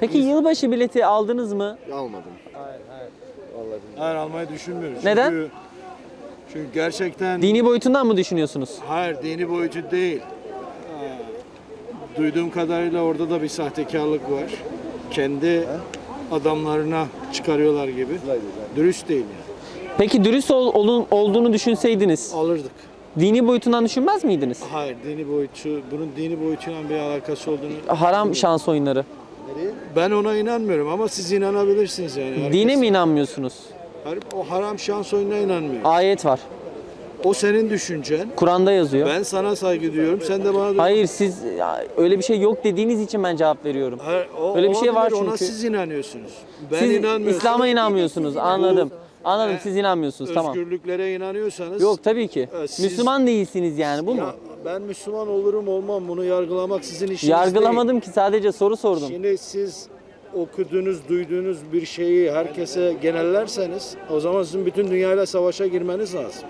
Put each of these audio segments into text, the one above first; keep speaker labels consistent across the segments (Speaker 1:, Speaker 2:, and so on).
Speaker 1: Peki yılbaşı bileti aldınız mı?
Speaker 2: Almadım.
Speaker 3: Hayır almayı düşünmüyoruz.
Speaker 1: Neden?
Speaker 3: Çünkü, çünkü gerçekten
Speaker 1: Dini boyutundan mı düşünüyorsunuz?
Speaker 3: hayır dini boyutu değil. Duyduğum kadarıyla orada da bir sahtekarlık var. Kendi adamlarına çıkarıyorlar gibi. Dürüst değil yani.
Speaker 1: Peki dürüst ol- olun, olduğunu düşünseydiniz
Speaker 3: Alırdık.
Speaker 1: dini boyutundan düşünmez miydiniz?
Speaker 3: Hayır dini boyutu, bunun dini boyutuyla bir alakası olduğunu
Speaker 1: Haram şans oyunları.
Speaker 3: Ben ona inanmıyorum ama siz inanabilirsiniz yani. Herkes-
Speaker 1: Dine mi inanmıyorsunuz?
Speaker 3: Hayır, O haram şans oyununa inanmıyorum.
Speaker 1: Ayet var.
Speaker 3: O senin düşüncen.
Speaker 1: Kur'an'da yazıyor.
Speaker 3: Ben sana saygı duyuyorum. Sen de bana
Speaker 1: Hayır siz ya, öyle bir şey yok dediğiniz için ben cevap veriyorum.
Speaker 3: Hayır, o,
Speaker 1: Öyle bir şey var
Speaker 3: olabilir, Ona
Speaker 1: çünkü.
Speaker 3: siz inanıyorsunuz. Ben
Speaker 1: siz
Speaker 3: inanmıyorum.
Speaker 1: İslam'a inanmıyorsunuz. Anladım. Anladım siz inanmıyorsunuz tamam.
Speaker 3: Özgürlüklere inanıyorsanız.
Speaker 1: Yok tabii ki.
Speaker 3: Siz-
Speaker 1: Müslüman değilsiniz yani bu mu?
Speaker 3: Ya, ben Müslüman olurum olmam bunu yargılamak sizin işiniz değil.
Speaker 1: Yargılamadım ki sadece soru sordum.
Speaker 3: Şimdi siz okuduğunuz, duyduğunuz bir şeyi herkese genellerseniz o zaman sizin bütün dünyayla savaşa girmeniz lazım.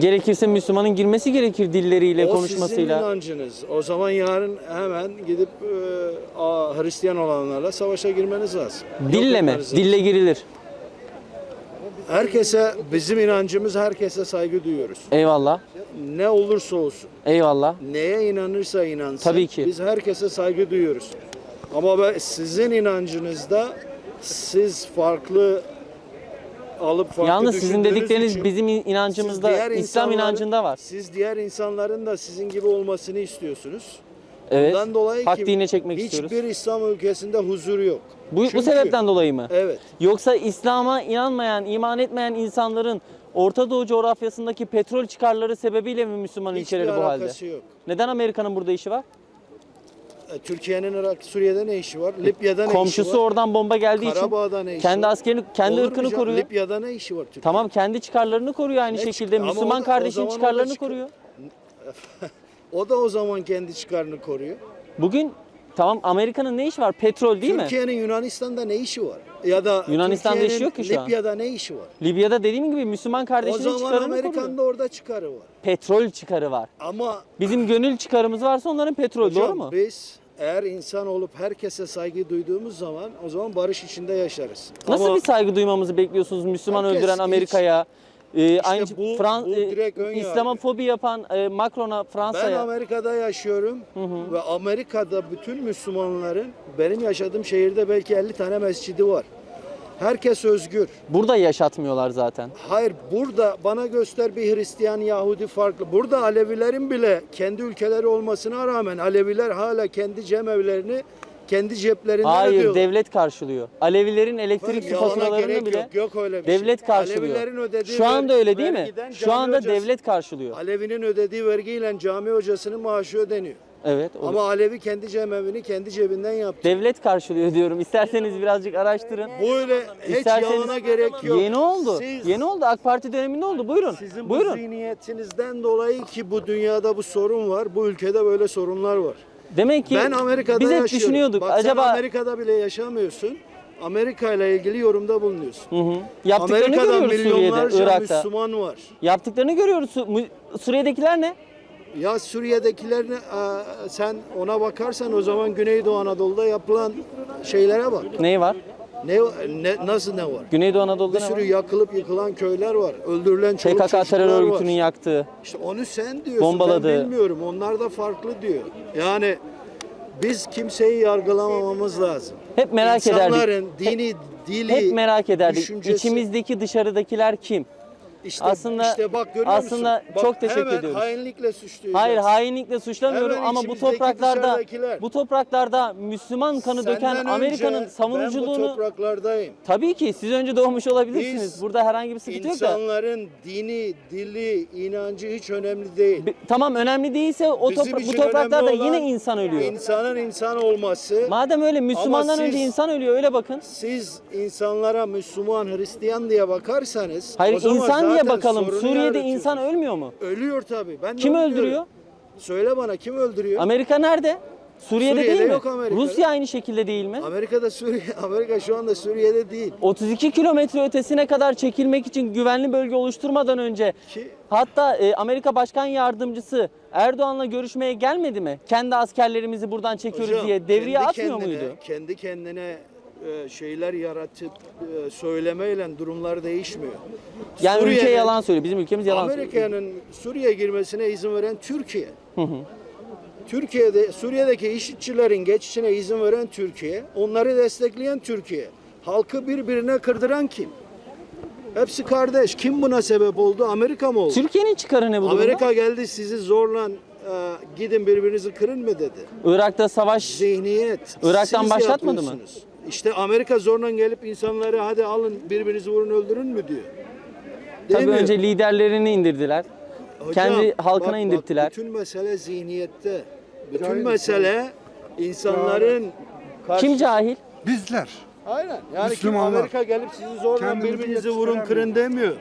Speaker 1: Gerekirse Müslümanın girmesi gerekir dilleriyle,
Speaker 3: o sizin
Speaker 1: konuşmasıyla.
Speaker 3: inancınız. O zaman yarın hemen gidip e, Hristiyan olanlarla savaşa girmeniz lazım. Yok
Speaker 1: Dille mi?
Speaker 3: etmeniz lazım.
Speaker 1: Dille girilir.
Speaker 3: Herkese, bizim inancımız herkese saygı duyuyoruz.
Speaker 1: Eyvallah.
Speaker 3: Ne olursa olsun.
Speaker 1: Eyvallah.
Speaker 3: Neye inanırsa inansın.
Speaker 1: Tabii ki.
Speaker 3: Biz herkese saygı duyuyoruz. Ama ben, sizin inancınızda siz farklı alıp farklı
Speaker 1: Yalnız sizin dedikleriniz
Speaker 3: için
Speaker 1: bizim inancımızda, İslam inancında var.
Speaker 3: Siz diğer insanların da sizin gibi olmasını istiyorsunuz.
Speaker 1: Evet.
Speaker 3: Ondan dolayı
Speaker 1: dine çekmek
Speaker 3: hiçbir
Speaker 1: istiyoruz.
Speaker 3: İslam ülkesinde huzur yok.
Speaker 1: Bu, bu
Speaker 3: Çünkü-
Speaker 1: sebepten dolayı mı?
Speaker 3: Evet.
Speaker 1: Yoksa İslam'a inanmayan, iman etmeyen insanların Orta Doğu coğrafyasındaki petrol çıkarları sebebiyle mi Müslüman
Speaker 3: Hiçbir
Speaker 1: ülkeleri bu halde?
Speaker 3: yok.
Speaker 1: Neden Amerika'nın burada işi var?
Speaker 3: E, Türkiye'nin Irak, Suriye'de ne işi var? Libya'da ne işi var?
Speaker 1: Komşusu oradan bomba geldiği için
Speaker 3: Karabağ'da ne işi
Speaker 1: kendi
Speaker 3: var?
Speaker 1: askerini, kendi
Speaker 3: Olur
Speaker 1: ırkını koruyor.
Speaker 3: Libya'da ne işi var Türkiye?
Speaker 1: Tamam kendi çıkarlarını koruyor aynı
Speaker 3: Ne
Speaker 1: şekilde.
Speaker 3: ama
Speaker 1: Müslüman kardeşin çıkarlarını
Speaker 3: çıkar-
Speaker 1: koruyor.
Speaker 3: O da o zaman kendi çıkarını koruyor.
Speaker 1: Bugün tamam Amerika'nın ne işi var? Petrol değil mi?
Speaker 3: Türkiye'nin Yunanistan'da ne işi var? Ya da
Speaker 1: Yunanistan'da
Speaker 3: Türkiye'nin
Speaker 1: işi yok ki şu an.
Speaker 3: Libya'da ne işi var?
Speaker 1: Libya'da dediğim gibi Müslüman
Speaker 3: O
Speaker 1: kardeşinin
Speaker 3: zaman
Speaker 1: çıkarını
Speaker 3: Amerika'nın
Speaker 1: koruyor.
Speaker 3: da orada çıkarı var.
Speaker 1: Petrol çıkarı var.
Speaker 3: Ama
Speaker 1: Bizim gönül çıkarımız varsa onların petrol
Speaker 3: hocam
Speaker 1: doğru mu?
Speaker 3: biz eğer insan olup herkese saygı duyduğumuz zaman o zaman barış içinde yaşarız.
Speaker 1: Nasıl
Speaker 3: Ama
Speaker 1: bir saygı duymamızı bekliyorsunuz Müslüman
Speaker 3: Herkes
Speaker 1: öldüren
Speaker 3: hiç-
Speaker 1: Amerika'ya? Ee, aynı
Speaker 3: bu-
Speaker 1: Fran-
Speaker 3: bu
Speaker 1: e,
Speaker 3: direkt ön yargı.
Speaker 1: İslamofobi yapan e, Macron'a
Speaker 3: ben
Speaker 1: Fransa'ya
Speaker 3: Amerika'da yaşıyorum ve Amerika'da bütün Müslümanların benim yaşadığım şehirde belki 50 tane mescidi var. Herkes özgür.
Speaker 1: burada yaşatmıyorlar zaten.
Speaker 3: Hayır burada bana göster bir Hristiyan Yahudi farklı. Burada Alevilerin bile kendi ülkeleri olmasına rağmen Aleviler hala kendi cemevlerini kendi ceplerinden
Speaker 1: Hayır
Speaker 3: ödüyorlar.
Speaker 1: devlet karşılıyor. Alevilerin elektrik su faturalarını
Speaker 3: gerek
Speaker 1: bile
Speaker 3: yok, yok öyle bir
Speaker 1: devlet
Speaker 3: şey.
Speaker 1: karşılıyor.
Speaker 3: Alevilerin ödediği
Speaker 1: Şu anda
Speaker 3: ver-
Speaker 1: öyle değil mi?
Speaker 3: vergiden
Speaker 1: Şu
Speaker 3: cami
Speaker 1: anda
Speaker 3: hocası-
Speaker 1: devlet karşılıyor.
Speaker 3: Alevinin ödediği vergiyle cami hocasının maaşı ödeniyor.
Speaker 1: Evet. o-
Speaker 3: Ama Alevi kendi cemevini kendi cebinden yaptı.
Speaker 1: Devlet karşılıyor diyorum. İsterseniz birazcık araştırın.
Speaker 3: Böyle hiç
Speaker 1: İsterseniz-
Speaker 3: yalana gerek yok.
Speaker 1: Yeni oldu.
Speaker 3: Siz-
Speaker 1: Yeni oldu. AK Parti döneminde oldu. Buyurun.
Speaker 3: Sizin bu
Speaker 1: Buyurun.
Speaker 3: zihniyetinizden dolayı ki bu dünyada bu sorun var, bu ülkede böyle sorunlar var.
Speaker 1: Demek ki
Speaker 3: ben Amerika'da
Speaker 1: biz hep
Speaker 3: yaşıyorum.
Speaker 1: düşünüyorduk.
Speaker 3: Bak
Speaker 1: acaba
Speaker 3: sen Amerika'da bile yaşamıyorsun. Amerika ile ilgili yorumda bulunuyorsun.
Speaker 1: Hı hı. yaptıklarını
Speaker 3: Amerika'da
Speaker 1: görüyoruz Suriye'de,
Speaker 3: milyonlarca
Speaker 1: Irak'ta.
Speaker 3: Müslüman var.
Speaker 1: Yaptıklarını görüyoruz. Su- Suriye'dekiler ne?
Speaker 3: Ya Suriye'dekilerin e, sen ona bakarsan o zaman Güneydoğu Anadolu'da yapılan şeylere bak.
Speaker 1: Neyi var?
Speaker 3: Ne, ne nasıl ne var?
Speaker 1: Güneydoğu Anadolu'da
Speaker 3: Bir
Speaker 1: ne
Speaker 3: sürü
Speaker 1: var?
Speaker 3: yakılıp yıkılan köyler var. Öldürülen çoluk
Speaker 1: PKK
Speaker 3: çocuklar
Speaker 1: terör
Speaker 3: var.
Speaker 1: örgütünün yaktığı.
Speaker 3: İşte onu sen diyorsun.
Speaker 1: Bombaladı.
Speaker 3: Ben bilmiyorum. Onlar da farklı diyor. Yani biz kimseyi yargılamamamız lazım.
Speaker 1: Hep merak ederdik.
Speaker 3: İnsanların dini, dili,
Speaker 1: Hep merak ederdik.
Speaker 3: düşüncesi-
Speaker 1: İçimizdeki dışarıdakiler kim?
Speaker 3: İşte,
Speaker 1: Aslında-
Speaker 3: işte bak görüyor
Speaker 1: aslında
Speaker 3: musun? Bak,
Speaker 1: çok teşekkür
Speaker 3: hemen
Speaker 1: ediyoruz.
Speaker 3: hainlikle suçluyoruz.
Speaker 1: Hayır hainlikle suçlamıyorum
Speaker 3: Hemen
Speaker 1: ama bu
Speaker 3: içimizdeki
Speaker 1: topraklarda
Speaker 3: dışarıdakiler.
Speaker 1: bu topraklarda Müslüman kanı döken Amerika'nın
Speaker 3: Ben bu
Speaker 1: savunuculuğunu
Speaker 3: topraklardayım.
Speaker 1: tabii ki siz önce doğmuş olabilirsiniz.
Speaker 3: Biz
Speaker 1: Burada herhangi bir sıkıntı yok da.
Speaker 3: İnsanların dini, dili, inancı hiç önemli değil.
Speaker 1: Bi- Tamam önemli değilse o
Speaker 3: Bizim
Speaker 1: topra- bu
Speaker 3: için
Speaker 1: topraklarda
Speaker 3: önemli olan
Speaker 1: yine insan ölüyor.
Speaker 3: İnsanın insan olması.
Speaker 1: Madem öyle Müslümandan
Speaker 3: siz-
Speaker 1: önce insan ölüyor öyle bakın.
Speaker 3: Siz insanlara Müslüman, Hristiyan diye bakarsanız
Speaker 1: Hayır
Speaker 3: o zaman
Speaker 1: insan
Speaker 3: zaten
Speaker 1: bakalım.
Speaker 3: sorunu
Speaker 1: Suriye'de insan ölmüyor mu?
Speaker 3: ölüyor tabii. Ben de
Speaker 1: Kim
Speaker 3: onu
Speaker 1: öldürüyor?
Speaker 3: Söyle bana kim öldürüyor?
Speaker 1: Amerika nerede? Suriye'de,
Speaker 3: Suriye'de
Speaker 1: değil mi?
Speaker 3: yok.
Speaker 1: Rusya aynı şekilde değil mi?
Speaker 3: Amerika'da Suriye, Amerika şu anda Suriye'de değil.
Speaker 1: 32 kilometre ötesine kadar çekilmek için güvenli bölge oluşturmadan önce
Speaker 3: Ki
Speaker 1: hatta e, Amerika Başkan Yardımcısı Erdoğan'la görüşmeye gelmedi mi? Kendi askerlerimizi buradan çekiyoruz
Speaker 3: hocam,
Speaker 1: diye devriye
Speaker 3: kendi
Speaker 1: atmıyor
Speaker 3: kendine-
Speaker 1: muydu?
Speaker 3: Kendi kendine e, şeyler yaratıp e, söylemeyle durumlar değişmiyor.
Speaker 1: Yani ülke
Speaker 3: Suriye'nin-
Speaker 1: yalan söylüyor. Bizim ülkemiz yalan söylüyor.
Speaker 3: Amerika'nın Suriye girmesine izin veren Türkiye. Türkiye'de Suriye'deki işçilerin geçişine izin veren Türkiye, onları destekleyen Türkiye. Halkı birbirine kırdıran kim? Hepsi kardeş. Kim buna sebep oldu? Amerika mı oldu?
Speaker 1: Türkiye'nin çıkarı ne bu durumda?
Speaker 3: Amerika geldi sizi zorla e, gidin birbirinizi kırın mı dedi.
Speaker 1: Irak'ta savaş
Speaker 3: Zihniyet.
Speaker 1: Irak'tan başlatmadı mı?
Speaker 3: İşte Amerika zorla gelip insanları hadi alın birbirinizi vurun öldürün mü diyor.
Speaker 1: tabii
Speaker 3: Demiyor.
Speaker 1: önce liderlerini indirdiler.
Speaker 3: Hocam,
Speaker 1: Kendi halkına
Speaker 3: bak,
Speaker 1: indirttiler.
Speaker 3: Bak, bütün mesele zihniyette. Bütün mesele insanların karşı...
Speaker 1: Kim cahil?
Speaker 2: Bizler.
Speaker 3: Aynen. Yani kim
Speaker 2: Müslümanlar.
Speaker 3: Amerika gelip sizi zorla
Speaker 2: Kendimizi
Speaker 3: birbirinizi vurun kırın demiyor.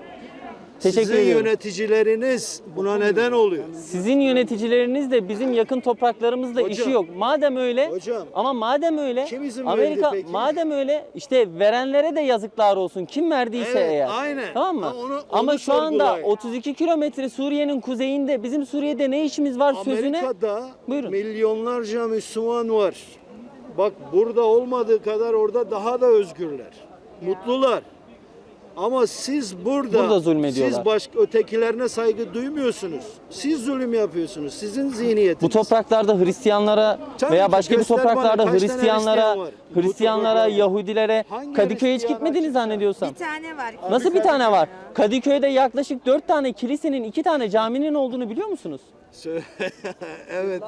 Speaker 1: Teşekkür
Speaker 3: Sizin
Speaker 1: ediyorum.
Speaker 3: yöneticileriniz buna neden oluyor.
Speaker 1: Sizin yöneticileriniz de bizim yakın topraklarımızla
Speaker 3: Hocam.
Speaker 1: işi yok. Madem öyle
Speaker 3: Hocam.
Speaker 1: ama madem öyle
Speaker 3: Kim izin
Speaker 1: Amerika
Speaker 3: verdi peki?
Speaker 1: madem öyle işte verenlere de yazıklar olsun. Kim verdiyse
Speaker 3: Evet,
Speaker 1: eğer.
Speaker 3: aynen.
Speaker 1: Tamam mı?
Speaker 3: Ha, onu-
Speaker 1: ama
Speaker 3: onu
Speaker 1: şu anda
Speaker 3: sorgulayın.
Speaker 1: 32 kilometre Suriye'nin kuzeyinde bizim Suriye'de ne işimiz var sözüne
Speaker 3: Amerika'da
Speaker 1: Buyurun.
Speaker 3: milyonlarca Müslüman var. Bak burada olmadığı kadar orada daha da özgürler. Mutlular. Ama siz burada,
Speaker 1: Burada zulmediyorlar.
Speaker 3: siz başka ötekilerine saygı duymuyorsunuz. Siz zulüm yapıyorsunuz. Sizin zihniyetiniz.
Speaker 1: bu topraklarda Hristiyanlara
Speaker 3: Tabii
Speaker 1: veya başka bir
Speaker 3: bana
Speaker 1: topraklarda Hristiyanlara Hristiyanlara,
Speaker 3: topraklarda?
Speaker 1: Yahudilere
Speaker 3: Hangi
Speaker 1: Kadıköy'e hiç gitmediniz zannediyorsam.
Speaker 4: Bir tane var.
Speaker 1: Nasıl bir tane var? Kadıköy'de yaklaşık 4 tane kilisenin, 2 tane caminin olduğunu biliyor musunuz?
Speaker 3: evet.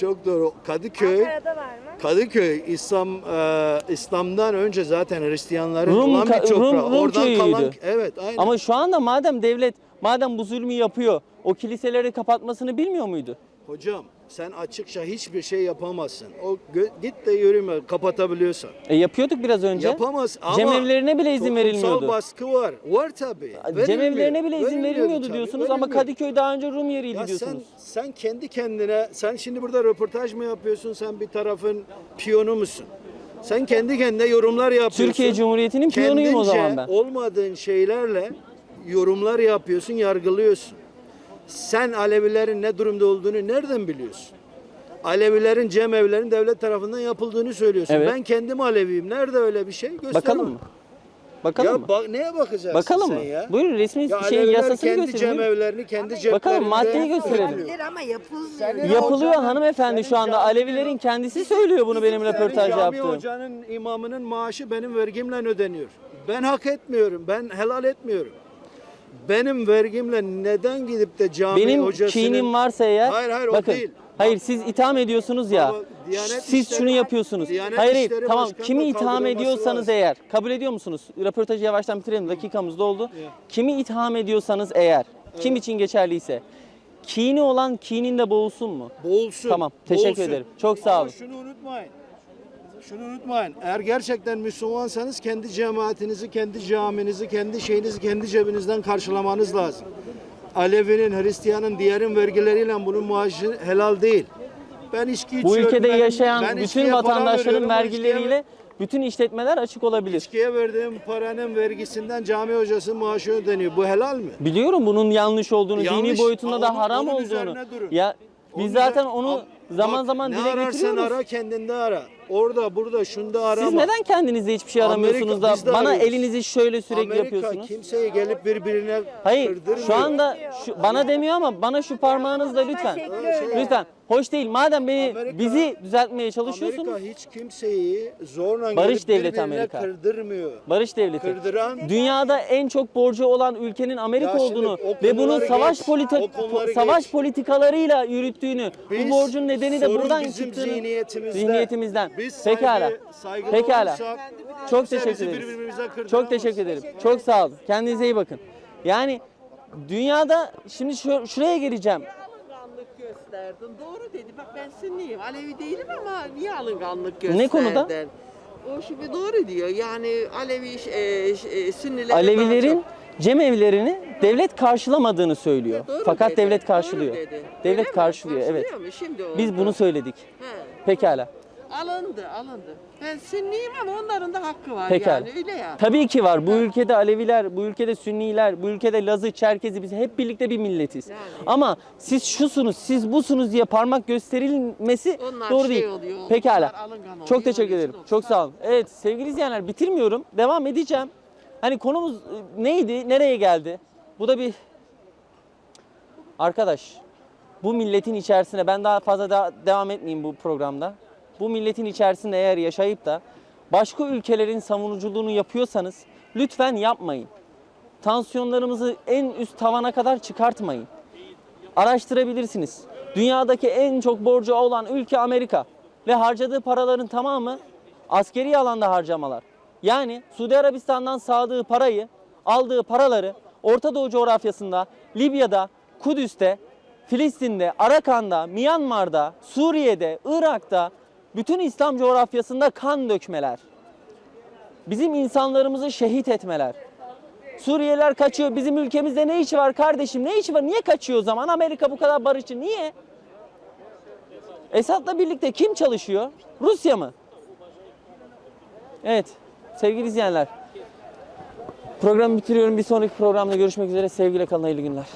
Speaker 3: Çok doğru. Kadıköy
Speaker 4: Ankara'da var mı?
Speaker 3: Kadıköy İslam e, İslam'dan önce zaten Hristiyanların
Speaker 1: Rum
Speaker 3: olan bir
Speaker 1: ka-
Speaker 3: toprağı.
Speaker 1: Rum- Rum
Speaker 3: Oradan kalan
Speaker 1: köyüydü.
Speaker 3: evet aynen.
Speaker 1: Ama şu anda madem devlet madem bu zulmü yapıyor, o kiliseleri kapatmasını bilmiyor muydu?
Speaker 3: Hocam sen açıkça hiçbir şey yapamazsın. O git de yürüme kapatabiliyorsan.
Speaker 1: E yapıyorduk biraz önce.
Speaker 3: Yapamaz ama
Speaker 1: Cemevlerine bile izin verilmiyordu.
Speaker 3: baskı var. Var tabii.
Speaker 1: Cemevlerine bile izin
Speaker 3: Verilmiyordu tabii,
Speaker 1: diyorsunuz ama
Speaker 3: verilmiyordu.
Speaker 1: Kadıköy daha önce Rum yeriydi
Speaker 3: ya sen,
Speaker 1: diyorsunuz.
Speaker 3: sen kendi kendine, sen şimdi burada röportaj mı yapıyorsun? Sen bir tarafın piyonu musun? Sen kendi kendine yorumlar yapıyorsun.
Speaker 1: Türkiye Cumhuriyeti'nin piyonuyum o
Speaker 3: Kendince
Speaker 1: zaman ben.
Speaker 3: olmadığın şeylerle yorumlar yapıyorsun, yargılıyorsun. Sen Alevilerin ne durumda olduğunu nereden biliyorsun? Alevilerin cemevlerin devlet tarafından yapıldığını söylüyorsun.
Speaker 1: Evet.
Speaker 3: Ben kendim Aleviyim. Nerede öyle bir şey? Göster
Speaker 1: Bakalım mı? Bakalım
Speaker 3: ya
Speaker 1: mı?
Speaker 3: bak neye bakacaksın
Speaker 1: Bakalım
Speaker 3: sen
Speaker 1: mı?
Speaker 3: ya?
Speaker 1: Buyurun resmi
Speaker 3: Ya Aleviler
Speaker 1: yasasını
Speaker 3: kendi
Speaker 1: gösterin. buyurun.
Speaker 3: cemevlerini kendi ceplerinde...
Speaker 1: Bakalım, maddeyi gösterelim.
Speaker 4: Olabilir ama yapılmıyor.
Speaker 3: Senin
Speaker 1: Yapılıyor
Speaker 3: hocanın-
Speaker 1: hanımefendi şu anda. Alevilerin kendisi söylüyor bunu benim
Speaker 3: Senin
Speaker 1: röportaj
Speaker 3: cami
Speaker 1: yaptığım.
Speaker 3: hocanın imamının maaşı benim vergimle ödeniyor. Ben hak etmiyorum. Ben helal etmiyorum. Benim vergimle neden gidip de cami
Speaker 1: Benim
Speaker 3: hocasının...
Speaker 1: kinim varsa eğer
Speaker 3: Hayır, hayır, o
Speaker 1: bakın.
Speaker 3: değil.
Speaker 1: Hayır siz itham ediyorsunuz ya.
Speaker 3: Diyanet
Speaker 1: siz
Speaker 3: İşleri-
Speaker 1: şunu yapıyorsunuz.
Speaker 3: Diyanet
Speaker 1: hayır hayır
Speaker 3: İşleri
Speaker 1: tamam
Speaker 3: Başkanı'nın
Speaker 1: kimi itham
Speaker 3: kaldırılması
Speaker 1: ediyorsanız
Speaker 3: lazım.
Speaker 1: eğer kabul ediyor musunuz? Röportajı yavaştan bitirelim dakikamız doldu. Kimi itham ediyorsanız eğer kim için geçerliyse kini olan kininde boğulsun mu?
Speaker 3: Boğulsun.
Speaker 1: Tamam, teşekkür
Speaker 3: boğulsun.
Speaker 1: ederim. Çok sağ
Speaker 3: Ama
Speaker 1: olun.
Speaker 3: şunu unutmayın. Şunu unutmayın. Eğer gerçekten Müslümansanız kendi cemaatinizi, kendi caminizi, kendi şeyinizi kendi cebinizden karşılamanız lazım. Alevinin, Hristiyanın, diğerin vergileriyle bunun maaşı helal değil. Ben içki
Speaker 1: Bu
Speaker 3: içiyorum.
Speaker 1: ülkede
Speaker 3: benim-
Speaker 1: yaşayan
Speaker 3: ben
Speaker 1: bütün vatandaşların vergileriyle bütün işletmeler açık olabilir.
Speaker 3: İçkiye verdiğim paranın vergisinden cami hocasının maaşı ödeniyor. Bu helal mi?
Speaker 1: Biliyorum bunun yanlış olduğunu, dini
Speaker 3: Yanlış.
Speaker 1: boyutunda da
Speaker 3: Onun-
Speaker 1: haram
Speaker 3: onun
Speaker 1: olduğunu. Ya biz
Speaker 3: Onun
Speaker 1: zaten onu zaman
Speaker 3: bak,
Speaker 1: zaman
Speaker 3: ne
Speaker 1: dile
Speaker 3: ararsan
Speaker 1: getiriyoruz.
Speaker 3: ara kendinde ara. Orada burada şunda arama.
Speaker 1: Siz neden kendinizde hiçbir şey aramıyorsunuz
Speaker 3: Amerika- biz de
Speaker 1: da bana
Speaker 3: arıyoruz.
Speaker 1: elinizi şöyle sürekli
Speaker 3: Amerika
Speaker 1: yapıyorsunuz?
Speaker 3: kimseyi gelip birbirine
Speaker 1: Hayır,
Speaker 3: kırdırmıyor.
Speaker 1: şu anda şu, bana demiyor ama bana şu parmağınızla lütfen. Lütfen. Hoş değil. Madem beni
Speaker 3: Amerika-
Speaker 1: bizi düzeltmeye çalışıyorsunuz.
Speaker 3: Amerika hiç kimseyi zorla
Speaker 1: Barış
Speaker 3: gelip
Speaker 1: devleti
Speaker 3: birbirine
Speaker 1: Amerika.
Speaker 3: kırdırmıyor.
Speaker 1: Barış devleti.
Speaker 3: Kırdıran
Speaker 1: Dünyada en çok borcu olan ülkenin Amerika
Speaker 3: Ya şimdi
Speaker 1: olduğunu
Speaker 3: o
Speaker 1: ve bunun
Speaker 3: konuları
Speaker 1: savaş
Speaker 3: geç,
Speaker 1: politi
Speaker 3: o konuları
Speaker 1: savaş
Speaker 3: geç.
Speaker 1: politikalarıyla yürüttüğünü,
Speaker 3: Biz-
Speaker 1: bu borcun nedeni de
Speaker 3: sorun
Speaker 1: buradan
Speaker 3: bizim
Speaker 1: çıktığını
Speaker 3: zihniyetimizde.
Speaker 1: zihniyetimizden.
Speaker 3: Biz
Speaker 1: Pekala.
Speaker 3: saygı- saygılı
Speaker 1: Pekala.
Speaker 3: olursak
Speaker 1: Çok teşekkür
Speaker 3: bizi
Speaker 1: ederiz.
Speaker 3: kırdıramaz.
Speaker 1: Çok teşekkür ederim. Çok sağ olun. Kendinize iyi bakın. Yani dünyada şimdi şu, şuraya geleceğim.
Speaker 5: alınganlık gösterdin. Doğru dedi. Bak ben Sünniyim. Alevi değilim ama niye alınganlık gösterdin?
Speaker 1: Ne konuda?
Speaker 5: O şimdi doğru diyor. Yani Alevi e, e, Sünniler
Speaker 1: Alevilerin
Speaker 5: çok-
Speaker 1: cemevlerini devlet karşılamadığını söylüyor.
Speaker 5: Doğru
Speaker 1: Fakat
Speaker 5: dedi,
Speaker 1: devlet
Speaker 5: doğru
Speaker 1: karşılıyor.
Speaker 5: dedi. Öyle
Speaker 1: Devlet
Speaker 5: mi?
Speaker 1: karşılıyor evet.
Speaker 5: Karşılıyor mu? Şimdi oldu.
Speaker 1: Biz bunu söyledik.
Speaker 5: He.
Speaker 1: Pekala.
Speaker 5: Alındı, alındı. Ben Sünniyim ama onların da hakkı var
Speaker 1: Pekala.
Speaker 5: yani öyle ya.
Speaker 1: Tabii ki var. Bu ülkede Aleviler, bu ülkede Sünniler, bu ülkede Lazı, Çerkezi biz hep birlikte bir milletiz.
Speaker 5: Yani.
Speaker 1: Ama siz şusunuz, siz busunuz diye parmak gösterilmesi
Speaker 5: Onlar
Speaker 1: doğru
Speaker 5: şey
Speaker 1: değil.
Speaker 5: oluyor,
Speaker 1: Pekala.
Speaker 5: onlar alıngan oluyor,
Speaker 1: Çok teşekkür
Speaker 5: onun
Speaker 1: ederim.
Speaker 5: için.
Speaker 1: Çok sağ olun. Evet sevgili izleyenler bitirmiyorum. Devam edeceğim. Hani konumuz e, neydi? Nereye geldi? Bu da bir Arkadaş, bu milletin içerisine ben daha fazla da devam etmeyeyim bu programda. Bu milletin içerisinde eğer yaşayıp da başka ülkelerin savunuculuğunu yapıyorsanız lütfen yapmayın. Tansiyonlarımızı en üst tavana kadar çıkartmayın. Araştırabilirsiniz. Dünyadaki en çok borcu olan ülke Amerika ve harcadığı paraların tamamı askeri alanda harcamalar. Yani Suudi Arabistan'dan sağdığı parayı, aldığı paraları Orta Doğu coğrafyasında, Libya'da, Kudüs'te, Filistin'de, Arakan'da, Myanmar'da, Suriye'de, Irak'ta, bütün İslam coğrafyasında kan dökmeler. Bizim insanlarımızı şehit etmeler. Suriyeliler kaçıyor. Bizim ülkemizde ne işi var kardeşim? Ne işi var? Niye kaçıyor o zaman? Amerika bu kadar barışçı. Niye? Esad'la birlikte kim çalışıyor? Rusya mı? Evet. Sevgili izleyenler. Programı bitiriyorum. Bir sonraki programda görüşmek üzere. Sevgiyle kalın. Hayırlı günler.